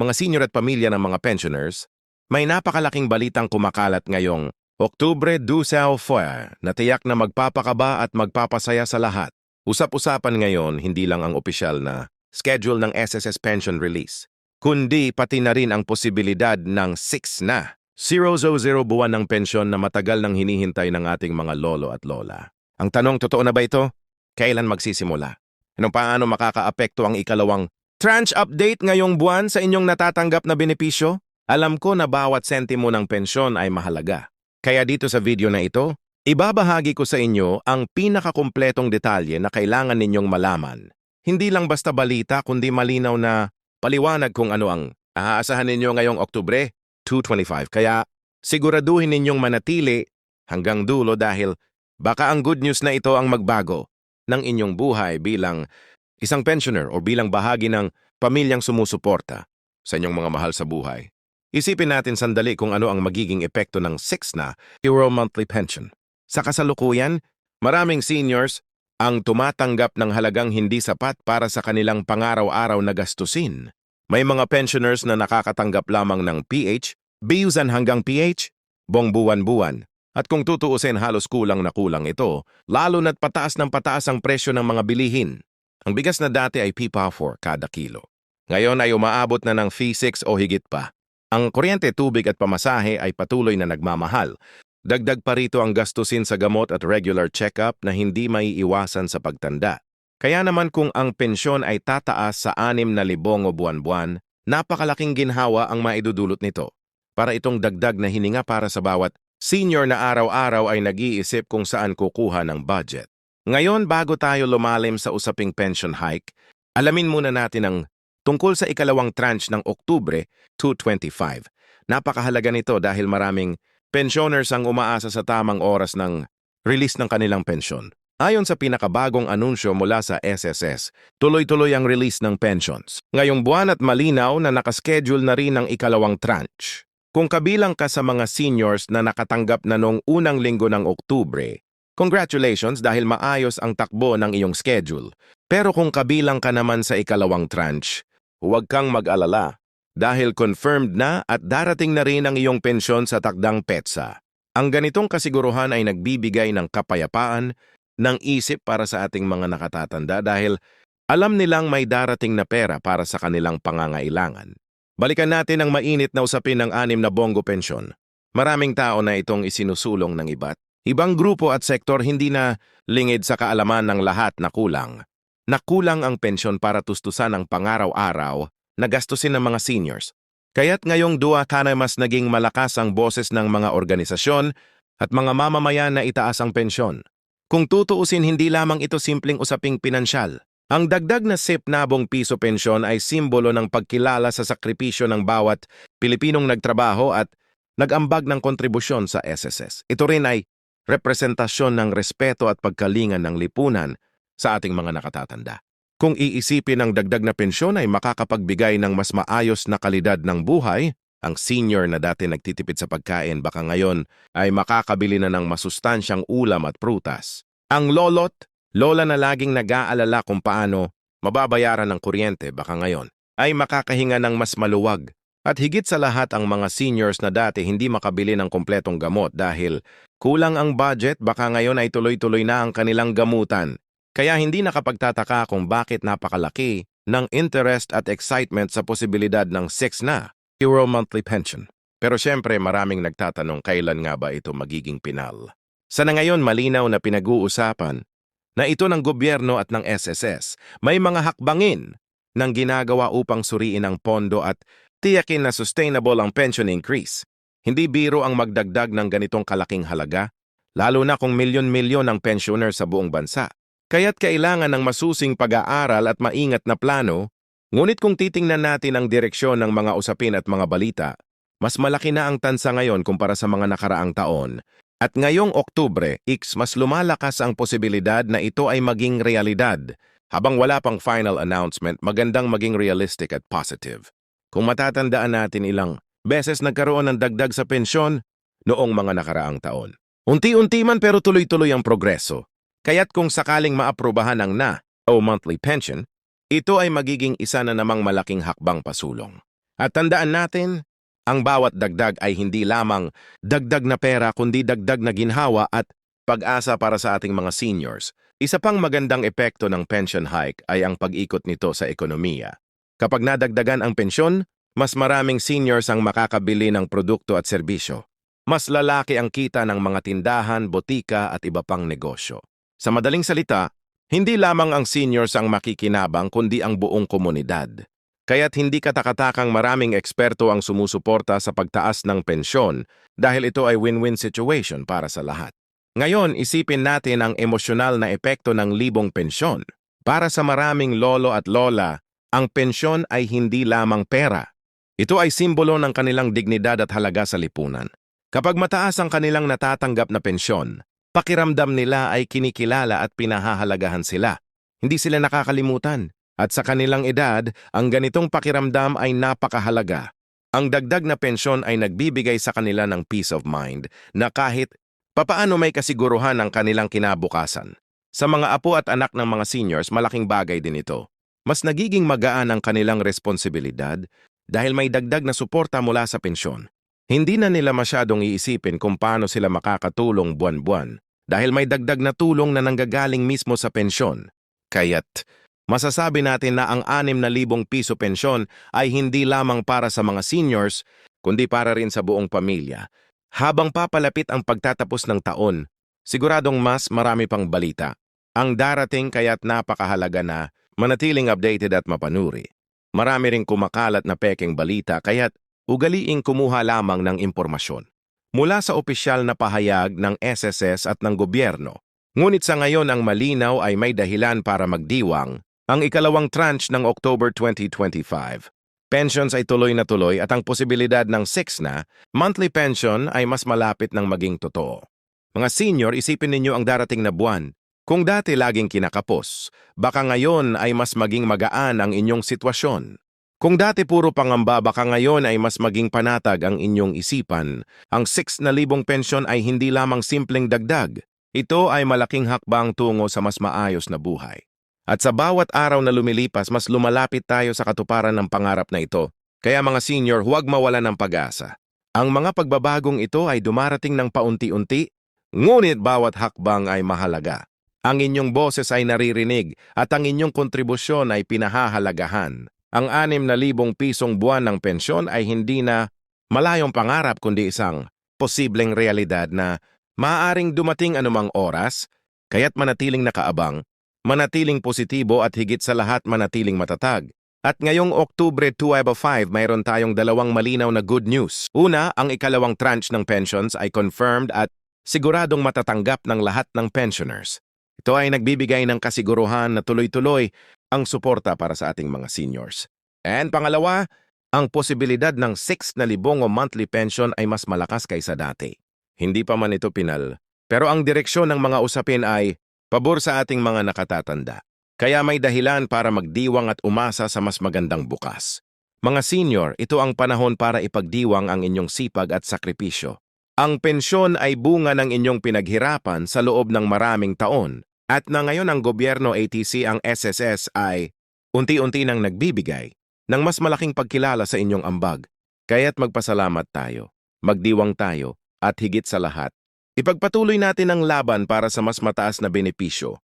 mga senior at pamilya ng mga pensioners, may napakalaking balitang kumakalat ngayong Oktubre du Foyer na tiyak na magpapakaba at magpapasaya sa lahat. Usap-usapan ngayon hindi lang ang opisyal na schedule ng SSS pension release, kundi pati na rin ang posibilidad ng 6 na 000 buwan ng pensyon na matagal nang hinihintay ng ating mga lolo at lola. Ang tanong, totoo na ba ito? Kailan magsisimula? Anong paano makakaapekto ang ikalawang tranche update ngayong buwan sa inyong natatanggap na benepisyo? Alam ko na bawat sentimo ng pensyon ay mahalaga. Kaya dito sa video na ito, ibabahagi ko sa inyo ang pinakakumpletong detalye na kailangan ninyong malaman. Hindi lang basta balita kundi malinaw na paliwanag kung ano ang aasahan ninyo ngayong Oktubre 225. Kaya siguraduhin ninyong manatili hanggang dulo dahil baka ang good news na ito ang magbago ng inyong buhay bilang isang pensioner o bilang bahagi ng pamilyang sumusuporta sa inyong mga mahal sa buhay. Isipin natin sandali kung ano ang magiging epekto ng 6 na Euro Monthly Pension. Sa kasalukuyan, maraming seniors ang tumatanggap ng halagang hindi sapat para sa kanilang pangaraw-araw na gastusin. May mga pensioners na nakakatanggap lamang ng PH, biusan hanggang PH, bong buwan-buwan. At kung tutuusin halos kulang na kulang ito, lalo na't pataas ng pataas ang presyo ng mga bilihin. Ang bigas na dati ay pipa 4 kada kilo. Ngayon ay umaabot na ng fee 6 o higit pa. Ang kuryente, tubig at pamasahe ay patuloy na nagmamahal. Dagdag pa rito ang gastusin sa gamot at regular check-up na hindi maiiwasan sa pagtanda. Kaya naman kung ang pensyon ay tataas sa 6,000 o buwan-buwan, napakalaking ginhawa ang maidudulot nito. Para itong dagdag na hininga para sa bawat senior na araw-araw ay nag-iisip kung saan kukuha ng budget. Ngayon, bago tayo lumalim sa usaping pension hike, alamin muna natin ang tungkol sa ikalawang tranche ng Oktubre 225. Napakahalaga nito dahil maraming pensioners ang umaasa sa tamang oras ng release ng kanilang pensyon. Ayon sa pinakabagong anunsyo mula sa SSS, tuloy-tuloy ang release ng pensions. Ngayong buwan at malinaw na nakaschedule na rin ang ikalawang tranche. Kung kabilang ka sa mga seniors na nakatanggap na noong unang linggo ng Oktubre, congratulations dahil maayos ang takbo ng iyong schedule. Pero kung kabilang ka naman sa ikalawang tranche, huwag kang mag-alala dahil confirmed na at darating na rin ang iyong pensyon sa takdang PETSA. Ang ganitong kasiguruhan ay nagbibigay ng kapayapaan ng isip para sa ating mga nakatatanda dahil alam nilang may darating na pera para sa kanilang pangangailangan. Balikan natin ang mainit na usapin ng anim na bongo pensyon. Maraming tao na itong isinusulong ng iba't. Ibang grupo at sektor hindi na lingid sa kaalaman ng lahat na kulang. Nakulang ang pensyon para tustusan ang pangaraw-araw na gastusin ng mga seniors. Kaya't ngayong dua kana mas naging malakas ang boses ng mga organisasyon at mga mamamayan na itaas ang pensyon. Kung tutuusin hindi lamang ito simpleng usaping pinansyal. Ang dagdag na SIP nabong piso pensyon ay simbolo ng pagkilala sa sakripisyo ng bawat Pilipinong nagtrabaho at nag-ambag ng kontribusyon sa SSS. Ito rin ay representasyon ng respeto at pagkalingan ng lipunan sa ating mga nakatatanda. Kung iisipin ang dagdag na pensyon ay makakapagbigay ng mas maayos na kalidad ng buhay, ang senior na dati nagtitipid sa pagkain baka ngayon ay makakabili na ng masustansyang ulam at prutas. Ang lolot, lola na laging nag-aalala kung paano mababayaran ng kuryente baka ngayon ay makakahinga ng mas maluwag. At higit sa lahat ang mga seniors na dati hindi makabili ng kompletong gamot dahil kulang ang budget baka ngayon ay tuloy-tuloy na ang kanilang gamutan. Kaya hindi nakapagtataka kung bakit napakalaki ng interest at excitement sa posibilidad ng 6 na Euro monthly pension. Pero syempre maraming nagtatanong kailan nga ba ito magiging pinal. Sana ngayon malinaw na pinag-uusapan na ito ng gobyerno at ng SSS may mga hakbangin ng ginagawa upang suriin ang pondo at tiyakin na sustainable ang pension increase. Hindi biro ang magdagdag ng ganitong kalaking halaga, lalo na kung milyon-milyon ang pensioner sa buong bansa. Kaya't kailangan ng masusing pag-aaral at maingat na plano Ngunit kung titingnan natin ang direksyon ng mga usapin at mga balita, mas malaki na ang tansa ngayon kumpara sa mga nakaraang taon. At ngayong Oktubre, X mas lumalakas ang posibilidad na ito ay maging realidad. Habang wala pang final announcement, magandang maging realistic at positive. Kung matatandaan natin ilang beses nagkaroon ng dagdag sa pensyon noong mga nakaraang taon. Unti-unti man pero tuloy-tuloy ang progreso. Kaya't kung sakaling maaprubahan ang na o monthly pension, ito ay magiging isa na namang malaking hakbang pasulong. At tandaan natin, ang bawat dagdag ay hindi lamang dagdag na pera kundi dagdag na ginhawa at pag-asa para sa ating mga seniors. Isa pang magandang epekto ng pension hike ay ang pag-ikot nito sa ekonomiya. Kapag nadagdagan ang pensyon, mas maraming seniors ang makakabili ng produkto at serbisyo. Mas lalaki ang kita ng mga tindahan, botika at iba pang negosyo. Sa madaling salita, hindi lamang ang seniors ang makikinabang kundi ang buong komunidad. Kaya't hindi katakatakang maraming eksperto ang sumusuporta sa pagtaas ng pensyon dahil ito ay win-win situation para sa lahat. Ngayon, isipin natin ang emosyonal na epekto ng libong pensyon. Para sa maraming lolo at lola, ang pensyon ay hindi lamang pera. Ito ay simbolo ng kanilang dignidad at halaga sa lipunan. Kapag mataas ang kanilang natatanggap na pensyon, pakiramdam nila ay kinikilala at pinahahalagahan sila. Hindi sila nakakalimutan. At sa kanilang edad, ang ganitong pakiramdam ay napakahalaga. Ang dagdag na pensyon ay nagbibigay sa kanila ng peace of mind na kahit papaano may kasiguruhan ang kanilang kinabukasan. Sa mga apo at anak ng mga seniors, malaking bagay din ito. Mas nagiging magaan ang kanilang responsibilidad dahil may dagdag na suporta mula sa pensyon. Hindi na nila masyadong iisipin kung paano sila makakatulong buwan-buwan dahil may dagdag na tulong na nanggagaling mismo sa pensyon. Kaya't masasabi natin na ang 6,000 piso pensyon ay hindi lamang para sa mga seniors, kundi para rin sa buong pamilya. Habang papalapit ang pagtatapos ng taon, siguradong mas marami pang balita. Ang darating kaya't napakahalaga na manatiling updated at mapanuri. Marami ring kumakalat na peking balita kaya't ugaliing kumuha lamang ng impormasyon. Mula sa opisyal na pahayag ng SSS at ng gobyerno, ngunit sa ngayon ang malinaw ay may dahilan para magdiwang ang ikalawang tranche ng October 2025. Pensions ay tuloy na tuloy at ang posibilidad ng 6 na monthly pension ay mas malapit ng maging totoo. Mga senior, isipin ninyo ang darating na buwan. Kung dati laging kinakapos, baka ngayon ay mas maging magaan ang inyong sitwasyon. Kung dati puro pangamba, baka ngayon ay mas maging panatag ang inyong isipan. Ang 6 na libong pensyon ay hindi lamang simpleng dagdag. Ito ay malaking hakbang tungo sa mas maayos na buhay. At sa bawat araw na lumilipas, mas lumalapit tayo sa katuparan ng pangarap na ito. Kaya mga senior, huwag mawala ng pag-asa. Ang mga pagbabagong ito ay dumarating ng paunti-unti, ngunit bawat hakbang ay mahalaga. Ang inyong boses ay naririnig at ang inyong kontribusyon ay pinahahalagahan. Ang 6,000 pisong buwan ng pensyon ay hindi na malayong pangarap kundi isang posibleng realidad na maaaring dumating anumang oras, kaya't manatiling nakaabang, manatiling positibo at higit sa lahat manatiling matatag. At ngayong Oktubre 2005, mayroon tayong dalawang malinaw na good news. Una, ang ikalawang tranche ng pensions ay confirmed at siguradong matatanggap ng lahat ng pensioners. Ito ay nagbibigay ng kasiguruhan na tuloy-tuloy ang suporta para sa ating mga seniors. And pangalawa, ang posibilidad ng 6 na libong o monthly pension ay mas malakas kaysa dati. Hindi pa man ito pinal, pero ang direksyon ng mga usapin ay pabor sa ating mga nakatatanda. Kaya may dahilan para magdiwang at umasa sa mas magandang bukas. Mga senior, ito ang panahon para ipagdiwang ang inyong sipag at sakripisyo. Ang pensyon ay bunga ng inyong pinaghirapan sa loob ng maraming taon at na ngayon ang gobyerno ATC ang SSS ay unti-unti nang nagbibigay ng mas malaking pagkilala sa inyong ambag. Kaya't magpasalamat tayo, magdiwang tayo, at higit sa lahat, ipagpatuloy natin ang laban para sa mas mataas na benepisyo.